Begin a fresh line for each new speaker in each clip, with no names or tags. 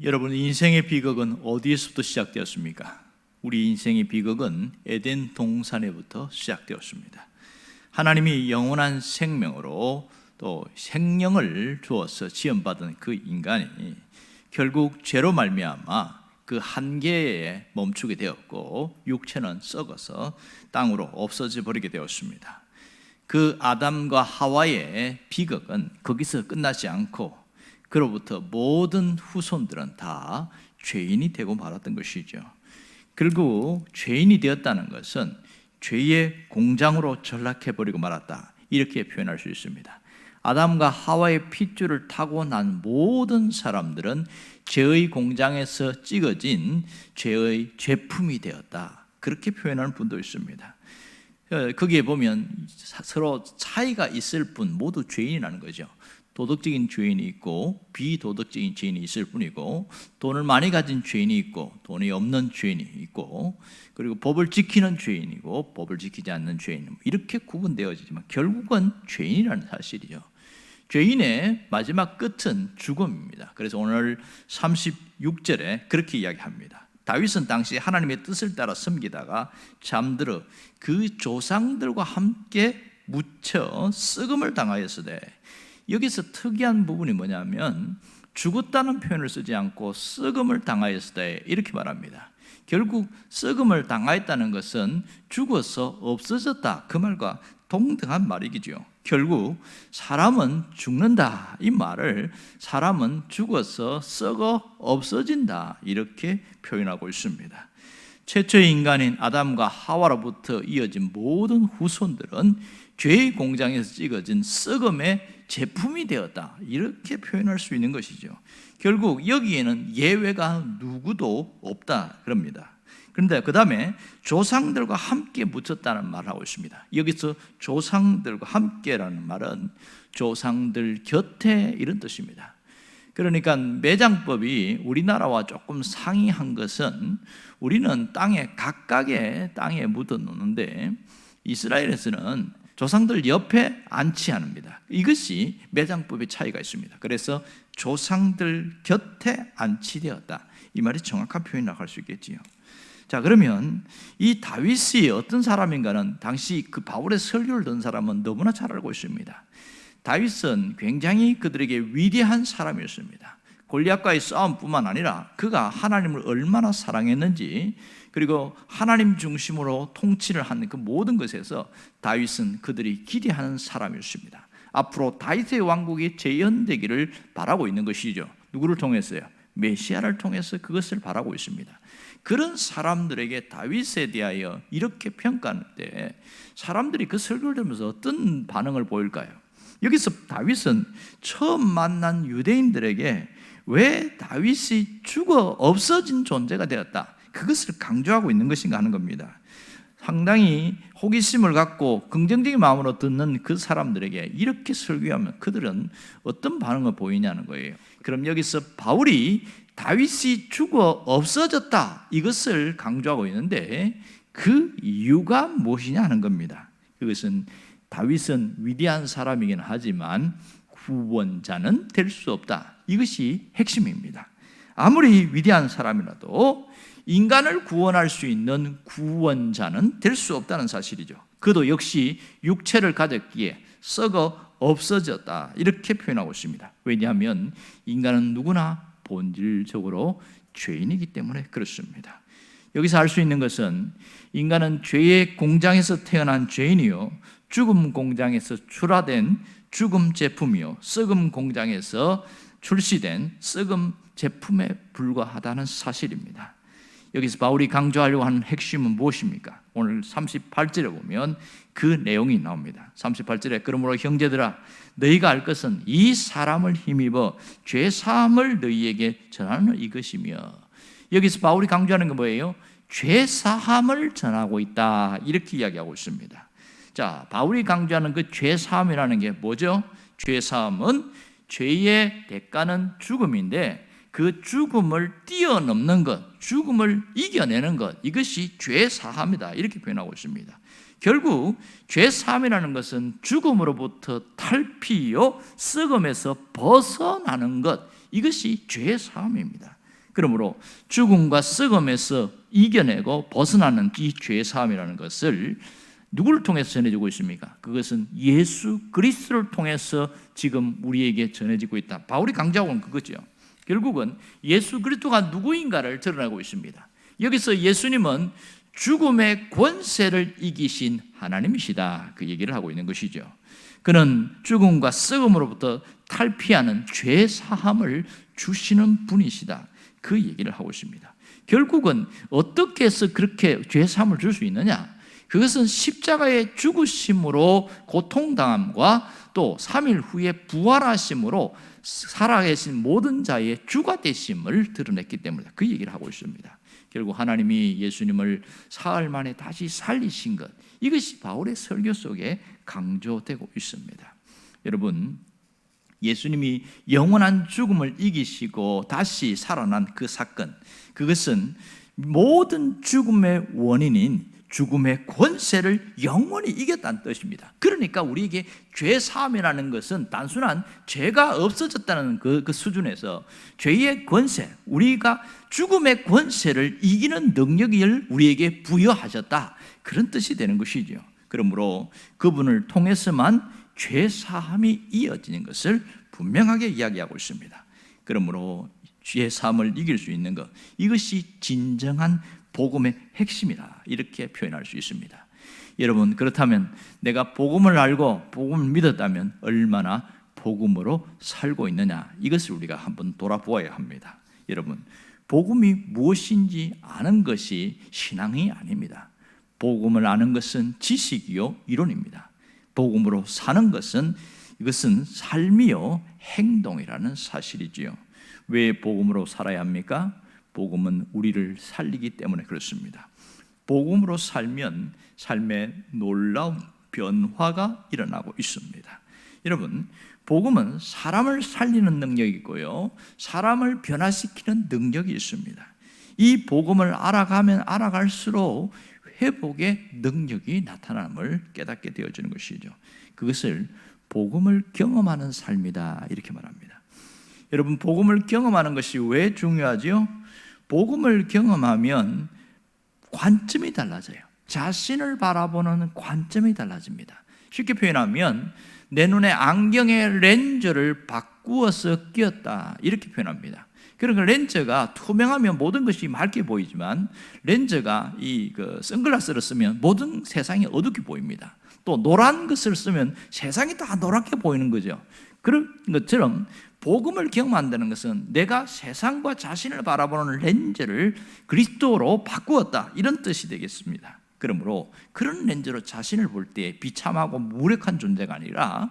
여러분 인생의 비극은 어디에서부터 시작되었습니까? 우리 인생의 비극은 에덴 동산에부터 시작되었습니다. 하나님이 영원한 생명으로 또 생명을 주어서 지원받은 그 인간이 결국 죄로 말미암아 그 한계에 멈추게 되었고 육체는 썩어서 땅으로 없어져 버리게 되었습니다. 그 아담과 하와의 비극은 거기서 끝나지 않고 그로부터 모든 후손들은 다 죄인이 되고 말았던 것이죠. 결국 죄인이 되었다는 것은 죄의 공장으로 전락해 버리고 말았다. 이렇게 표현할 수 있습니다. 아담과 하와의 핏줄을 타고 난 모든 사람들은 죄의 공장에서 찍어진 죄의 제품이 되었다. 그렇게 표현하는 분도 있습니다. 어, 거기에 보면 서로 차이가 있을 뿐 모두 죄인이라는 거죠. 도덕적인 죄인이 있고 비도덕적인 죄인이 있을 뿐이고 돈을 많이 가진 죄인이 있고 돈이 없는 죄인이 있고 그리고 법을 지키는 죄인이고 법을 지키지 않는 죄인 이렇게 구분되어지지만 결국은 죄인이라는 사실이죠. 죄인의 마지막 끝은 죽음입니다. 그래서 오늘 36절에 그렇게 이야기합니다. 다윗은 당시 하나님의 뜻을 따라 섬기다가 잠들어 그 조상들과 함께 묻혀 썩음을 당하였으되 여기서 특이한 부분이 뭐냐면 죽었다는 표현을 쓰지 않고 썩음을 당하였으되 이렇게 말합니다. 결국 썩음을 당하였다는 것은 죽어서 없어졌다 그 말과 동등한 말이죠. 결국 사람은 죽는다 이 말을 사람은 죽어서 썩어 없어진다 이렇게 표현하고 있습니다. 최초의 인간인 아담과 하와로부터 이어진 모든 후손들은 죄의 공장에서 찍어진 썩음의 제품이 되었다 이렇게 표현할 수 있는 것이죠. 결국 여기에는 예외가 누구도 없다 그럽니다. 그런데 그 다음에 조상들과 함께 묻혔다는 말을 하고 있습니다. 여기서 조상들과 함께라는 말은 조상들 곁에 이런 뜻입니다. 그러니까 매장법이 우리나라와 조금 상이한 것은 우리는 땅에 각각의 땅에 묻어 놓는데 이스라엘에서는 조상들 옆에 앉지 않습니다. 이것이 매장법의 차이가 있습니다. 그래서 조상들 곁에 안치되었다. 이 말이 정확한 표현이라고 할 수 있겠지요. 자 그러면 이 다윗이 어떤 사람인가는 당시 그 바울의 설교를 듣는 사람은 너무나 잘 알고 있습니다. 다윗은 굉장히 그들에게 위대한 사람이었습니다. 골리앗과의 싸움뿐만 아니라 그가 하나님을 얼마나 사랑했는지 그리고 하나님 중심으로 통치를 하는 그 모든 것에서 다윗은 그들이 기대하는 사람이었습니다. 앞으로 다윗의 왕국이 재현되기를 바라고 있는 것이죠. 누구를 통해서요? 메시아를 통해서 그것을 바라고 있습니다. 그런 사람들에게 다윗에 대하여 이렇게 평가할 때 사람들이 그 설교를 들으면서 어떤 반응을 보일까요? 여기서 다윗은 처음 만난 유대인들에게 왜 다윗이 죽어 없어진 존재가 되었다. 그것을 강조하고 있는 것인가 하는 겁니다. 상당히 호기심을 갖고 긍정적인 마음으로 듣는 그 사람들에게 이렇게 설교하면 그들은 어떤 반응을 보이냐는 거예요. 그럼 여기서 바울이 다윗이 죽어 없어졌다 이것을 강조하고 있는데 그 이유가 무엇이냐 하는 겁니다. 그것은 다윗은 위대한 사람이긴 하지만 구원자는 될 수 없다. 이것이 핵심입니다. 아무리 위대한 사람이라도 인간을 구원할 수 있는 구원자는 될 수 없다는 사실이죠. 그도 역시 육체를 가졌기에 썩어 없어졌다. 이렇게 표현하고 있습니다. 왜냐하면 인간은 누구나 본질적으로 죄인이기 때문에 그렇습니다. 여기서 알 수 있는 것은 인간은 죄의 공장에서 태어난 죄인이요. 죽음 공장에서 출하된 죽음 제품이요. 썩음 공장에서 출시된 썩음 제품에 불과하다는 사실입니다. 여기서 바울이 강조하려고 하는 핵심은 무엇입니까? 오늘 38절에 보면 그 내용이 나옵니다. 38절에 그러므로 형제들아 너희가 알 것은 이 사람을 힘입어 죄 사함을 너희에게 전하는 이것이며 여기서 바울이 강조하는 건 뭐예요? 죄 사함을 전하고 있다. 이렇게 이야기하고 있습니다. 자, 바울이 강조하는 그 죄 사함이라는 게 뭐죠? 죄 사함은 죄의 대가는 죽음인데 그 죽음을 뛰어넘는 것, 죽음을 이겨내는 것, 이것이 죄 사함이다. 이렇게 표현하고 있습니다. 결국 죄 사함이라는 것은 죽음으로부터 탈피요 썩음에서 벗어나는 것, 이것이 죄 사함입니다. 그러므로 죽음과 썩음에서 이겨내고 벗어나는 이 죄 사함이라는 것을 누구를 통해서 전해지고 있습니까? 그것은 예수 그리스도를 통해서 지금 우리에게 전해지고 있다. 바울이 강조하고 있는 그거죠. 결국은 예수 그리스도가 누구인가를 드러나고 있습니다. 여기서 예수님은 죽음의 권세를 이기신 하나님이시다. 그 얘기를 하고 있는 것이죠. 그는 죽음과 썩음으로부터 탈피하는 죄 사함을 주시는 분이시다. 그 얘기를 하고 있습니다. 결국은 어떻게 해서 그렇게 죄 사함을 줄 수 있느냐? 그것은 십자가의 죽으심으로 고통당함과 또 3일 후에 부활하심으로 살아계신 모든 자의 주가 되심을 드러냈기 때문에 그 얘기를 하고 있습니다. 결국 하나님이 예수님을 사흘 만에 다시 살리신 것 이것이 바울의 설교 속에 강조되고 있습니다. 여러분 예수님이 영원한 죽음을 이기시고 다시 살아난 그 사건 그것은 모든 죽음의 원인인 죽음의 권세를 영원히 이겼다는 뜻입니다. 그러니까 우리에게 죄 사함이라는 것은 단순한 죄가 없어졌다는 그, 그 수준에서 죄의 권세, 우리가 죽음의 권세를 이기는 능력을 우리에게 부여하셨다. 그런 뜻이 되는 것이죠. 그러므로 그분을 통해서만 죄 사함이 이어지는 것을 분명하게 이야기하고 있습니다. 그러므로 죄 사함을 이길 수 있는 것 이것이 진정한 복음의 핵심이다. 이렇게 표현할 수 있습니다. 여러분, 그렇다면 내가 복음을 알고 복음을 믿었다면 얼마나 복음으로 살고 있느냐. 이것을 우리가 한번 돌아보아야 합니다. 여러분, 복음이 무엇인지 아는 것이 신앙이 아닙니다. 복음을 아는 것은 지식이요, 이론입니다. 복음으로 사는 것은 이것은 삶이요, 행동이라는 사실이지요. 왜 복음으로 살아야 합니까? 복음은 우리를 살리기 때문에 그렇습니다. 복음으로 살면 삶에 놀라운 변화가 일어나고 있습니다. 여러분, 복음은 사람을 살리는 능력이 있고요. 사람을 변화시키는 능력이 있습니다. 이 복음을 알아가면 알아갈수록 회복의 능력이 나타남을 깨닫게 되어지는 것이죠. 그것을 복음을 경험하는 삶이다 이렇게 말합니다. 여러분 복음을 경험하는 것이 왜 중요하지요? 복음을 경험하면 관점이 달라져요. 자신을 바라보는 관점이 달라집니다. 쉽게 표현하면 내 눈에 안경의 렌즈를 바꾸어서 끼었다. 이렇게 표현합니다. 그러니까 렌즈가 투명하면 모든 것이 맑게 보이지만 렌즈가 이 그 선글라스를 쓰면 모든 세상이 어둡게 보입니다. 또 노란 것을 쓰면 세상이 다 노랗게 보이는 거죠. 그런 것처럼 복음을 경험한다는 것은 내가 세상과 자신을 바라보는 렌즈를 그리스도로 바꾸었다 이런 뜻이 되겠습니다. 그러므로 그런 렌즈로 자신을 볼 때 비참하고 무력한 존재가 아니라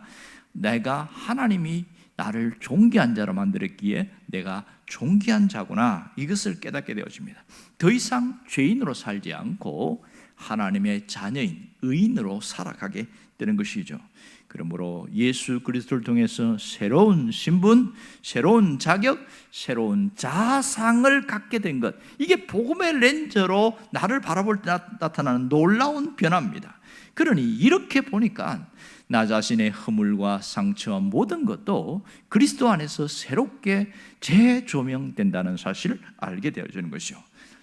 내가 하나님이 나를 존귀한 자로 만들었기에 내가 존귀한 자구나 이것을 깨닫게 되어집니다. 더 이상 죄인으로 살지 않고 하나님의 자녀인 의인으로 살아가게 되는 것이죠. 그러므로 예수 그리스도를 통해서 새로운 신분, 새로운 자격, 새로운 자상을 갖게 된 것. 이게 복음의 렌즈로 나를 바라볼 때 나타나는 놀라운 변화입니다. 그러니 이렇게 보니까 나 자신의 허물과 상처와 모든 것도 그리스도 안에서 새롭게 재조명된다는 사실을 알게 되어지는 것이죠.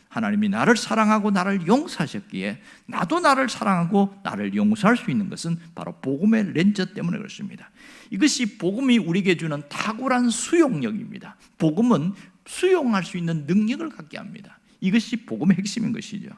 하나님이 나를 사랑하고 나를 용서하셨기에 나도 나를 사랑하고 나를 용서할 수 있는 것은 바로 복음의 렌즈 때문에 그렇습니다. 이것이 복음이 우리에게 주는 탁월한 수용력입니다. 복음은 수용할 수 있는 능력을 갖게 합니다. 이것이 복음의 핵심인 것이죠.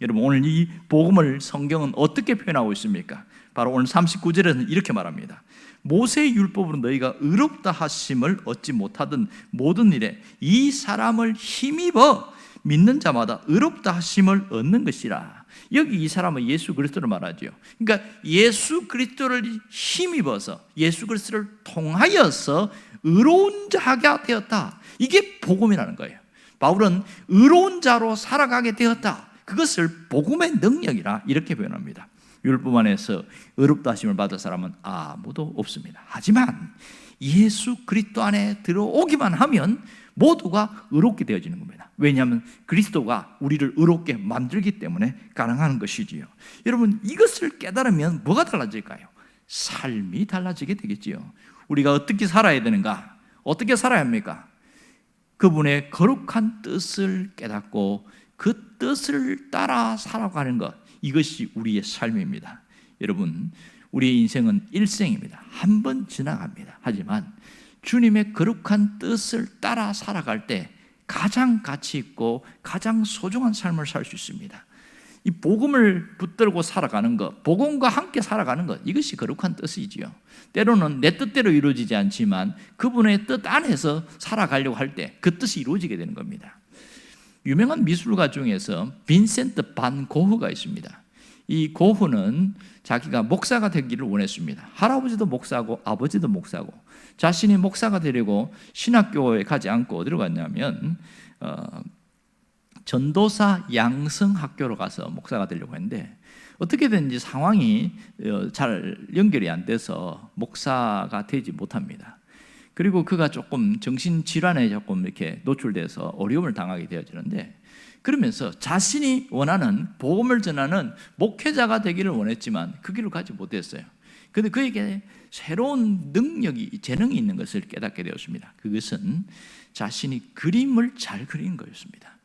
여러분 오늘 이 복음을 성경은 어떻게 표현하고 있습니까? 바로 오늘 39절에는 이렇게 말합니다. 모세의 율법으로 너희가 의롭다 하심을 얻지 못하던 모든 일에 이 사람을 힘입어 믿는 자마다 의롭다 하심을 얻는 것이라. 여기 이 사람은 예수 그리스도를 말하죠. 그러니까 예수 그리스도를 힘입어서 예수 그리스도를 통하여서 의로운 자가 되었다. 이게 복음이라는 거예요. 바울은 의로운 자로 살아가게 되었다. 그것을 복음의 능력이라 이렇게 표현합니다. 율법 안에서 의롭다 하심을 받을 사람은 아무도 없습니다. 하지만 예수 그리스도 안에 들어오기만 하면 모두가 의롭게 되어지는 겁니다. 왜냐하면 그리스도가 우리를 의롭게 만들기 때문에 가능한 것이지요. 여러분 이것을 깨달으면 뭐가 달라질까요? 삶이 달라지게 되겠지요. 우리가 어떻게 살아야 되는가? 어떻게 살아야 합니까? 그분의 거룩한 뜻을 깨닫고 그 뜻을 따라 살아가는 것 이것이 우리의 삶입니다. 여러분, 우리의 인생은 일생입니다. 한 번 지나갑니다. 하지만 주님의 거룩한 뜻을 따라 살아갈 때 가장 가치 있고 가장 소중한 삶을 살 수 있습니다. 이 복음을 붙들고 살아가는 것, 복음과 함께 살아가는 것, 이것이 거룩한 뜻이지요. 때로는 내 뜻대로 이루어지지 않지만 그분의 뜻 안에서 살아가려고 할 때 그 뜻이 이루어지게 되는 겁니다. 유명한 미술가 중에서 빈센트 반 고흐가 있습니다. 이 고흐는 자기가 목사가 되기를 원했습니다. 할아버지도 목사고 아버지도 목사고 자신이 목사가 되려고 신학교에 가지 않고 어디로 갔냐면 어, 전도사 양성 학교로 가서 목사가 되려고 했는데 어떻게든지 상황이 어, 잘 연결이 안 돼서 목사가 되지 못합니다. 그리고 그가 조금 정신 질환에 조금 이렇게 노출돼서 어려움을 당하게 되어지는데 그러면서 자신이 원하는 복음을 전하는 목회자가 되기를 원했지만 그 길을 가지 못했어요. 그런데 그에게 새로운 능력이 재능이 있는 것을 깨닫게 되었습니다. 그것은 자신이 그림을 잘 그리는 거였습니다.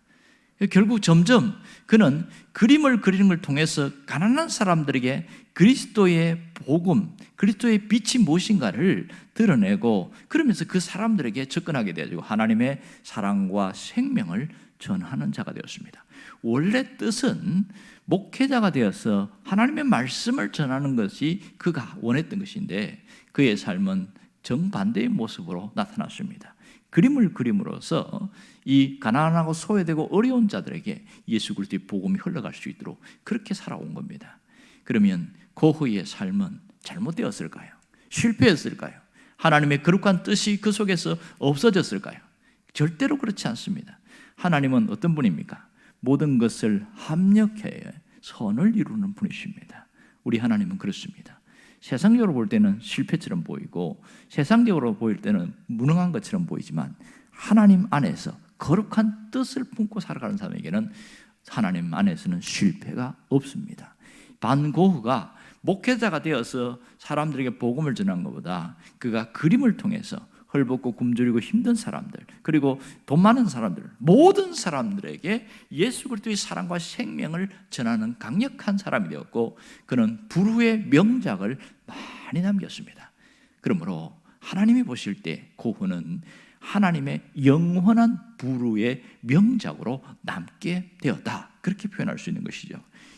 결국 점점 그는 그림을 그리는 걸 통해서 가난한 사람들에게 그리스도의 복음, 그리스도의 빛이 무엇인가를 드러내고 그러면서 그 사람들에게 접근하게 되어지고 하나님의 사랑과 생명을 전하는 자가 되었습니다. 원래 뜻은 목회자가 되어서 하나님의 말씀을 전하는 것이 그가 원했던 것인데 그의 삶은 정반대의 모습으로 나타났습니다. 그림을 그림으로써 이 가난하고 소외되고 어려운 자들에게 예수 그리스도의 복음이 흘러갈 수 있도록 그렇게 살아온 겁니다. 그러면 고흐의 삶은 잘못되었을까요? 실패했을까요? 하나님의 거룩한 뜻이 그 속에서 없어졌을까요? 절대로 그렇지 않습니다. 하나님은 어떤 분입니까? 모든 것을 합력해 선을 이루는 분이십니다. 우리 하나님은 그렇습니다. 세상적으로 볼 때는 실패처럼 보이고 세상적으로 보일 때는 무능한 것처럼 보이지만 하나님 안에서 거룩한 뜻을 품고 살아가는 사람에게는 하나님 안에서는 실패가 없습니다. 반고흐가 목회자가 되어서 사람들에게 복음을 전한 것보다 그가 그림을 통해서 헐벗고 굶주리고 힘든 사람들 그리고 돈 많은 사람들 모든 사람들에게 예수 그리스도의 사랑과 생명을 전하는 강력한 사람이 되었고 그는 불후의 명작을 많이 남겼습니다. 그러므로 하나님이 보실 때 고흐는 하나님의 영원한 부르의 명작으로 남게 되었다. 그렇게 표현할 수 있는 것이죠.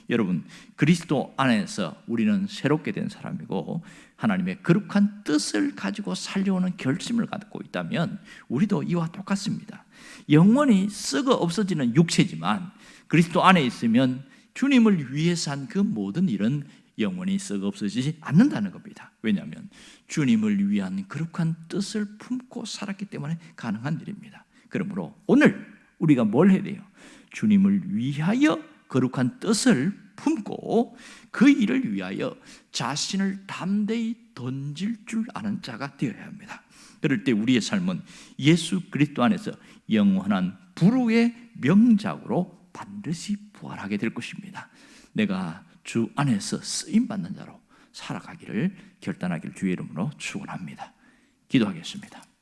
여러분, 그리스도 안에서 우리는 새롭게 된 사람이고 하나님의 거룩한 뜻을 가지고 살려오는 결심을 갖고 있다면 우리도 이와 똑같습니다. 영원히 썩어 없어지는 육체지만 그리스도 안에 있으면 주님을 위해서 한 그 모든 일은 영원히 썩어 없어지지 않는다는 겁니다. 왜냐하면 주님을 위한 거룩한 뜻을 품고 살았기 때문에 가능한 일입니다. 그러므로 오늘 우리가 뭘 해야 돼요? 주님을 위하여 거룩한 뜻을 품고 그 일을 위하여 자신을 담대히 던질 줄 아는 자가 되어야 합니다. 그럴 때 우리의 삶은 예수 그리스도 안에서 영원한 불후의 명작으로 반드시 부활하게 될 것입니다. 내가 주 안에서 쓰임 받는 자로 살아가기를 결단하기를 주의 이름으로 축원합니다. 기도하겠습니다.